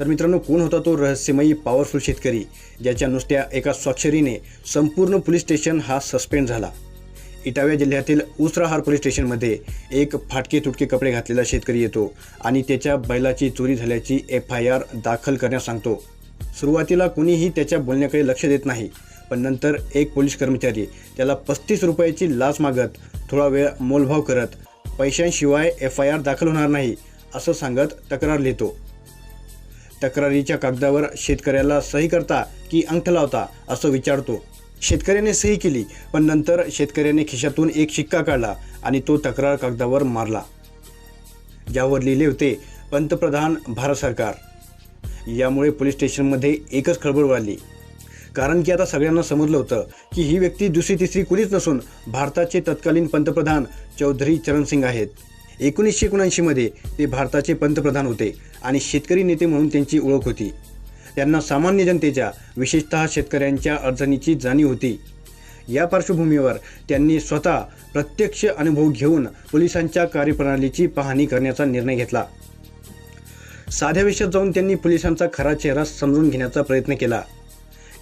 तर मित्रांनो कोण होता तो रहस्यमयी पॉवरफुल शेतकरी ज्याच्या नुसत्या एका स्वाक्षरीने संपूर्ण पोलीस स्टेशन हा सस्पेंड झाला? इटाव्या जिल्ह्यातील उसराहार पोलीस स्टेशनमध्ये एक फाटके तुटके कपडे घातलेला शेतकरी येतो आणि त्याच्या बैलाची चोरी झाल्याची एफ आय आर दाखल करण्यास सांगतो. सुरुवातीला कुणीही त्याच्या बोलण्याकडे लक्ष देत नाही पण नंतर एक पोलीस कर्मचारी त्याला पस्तीस रुपयाची लाच मागत थोडा वेळ मोलभाव करत पैशांशिवाय एफ आय आर दाखल होणार नाही असं सांगत तक्रार लिहितो. तक्रारीच्या कागदावर शेतकऱ्याला सही करता की अंगठ लावता असं विचारतो. शेतकऱ्याने सही केली पण नंतर शेतकऱ्याने खिशातून एक शिक्का काढला आणि तो तक्रार कागदावर मारला. ज्यावर लिहिले होते पंतप्रधान भारत सरकार. यामुळे पोलीस स्टेशनमध्ये एकच खळबळ वाढली. कारण की आता सगळ्यांना समजलं होतं की ही व्यक्ती दुसरी तिसरी कुणीच नसून भारताचे तत्कालीन पंतप्रधान चौधरी चरणसिंग आहेत. एकोणीसशे एकोणऐंशीमध्ये ते भारताचे पंतप्रधान होते आणि शेतकरी नेते म्हणून त्यांची ओळख होती. त्यांना सामान्य जनतेच्या विशेषतः शेतकऱ्यांच्या अडचणीची जाणीव होती. या पार्श्वभूमीवर त्यांनी स्वतः प्रत्यक्ष अनुभव घेऊन पोलिसांच्या कार्यप्रणालीची पाहणी करण्याचा निर्णय घेतला. साध्या विषयात जाऊन त्यांनी पोलिसांचा खरा चेहरा समजून घेण्याचा प्रयत्न केला.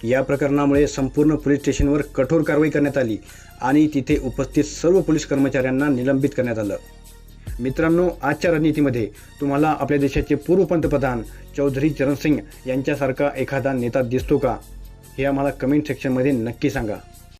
या प्रकरणामुळे संपूर्ण पोलीस स्टेशनवर कठोर कारवाई करण्यात आली आणि तिथे उपस्थित सर्व पोलीस कर्मचाऱ्यांना निलंबित करण्यात आलं. मित्रांनो आजच्या रणनीतीमध्ये तुम्हाला आपल्या देशाचे पूर्व पंतप्रधान चौधरी चरणसिंग यांच्यासारखा एखादा नेता दिसतो का? हे आम्हाला कमेंट सेक्शनमध्ये नक्की सांगा.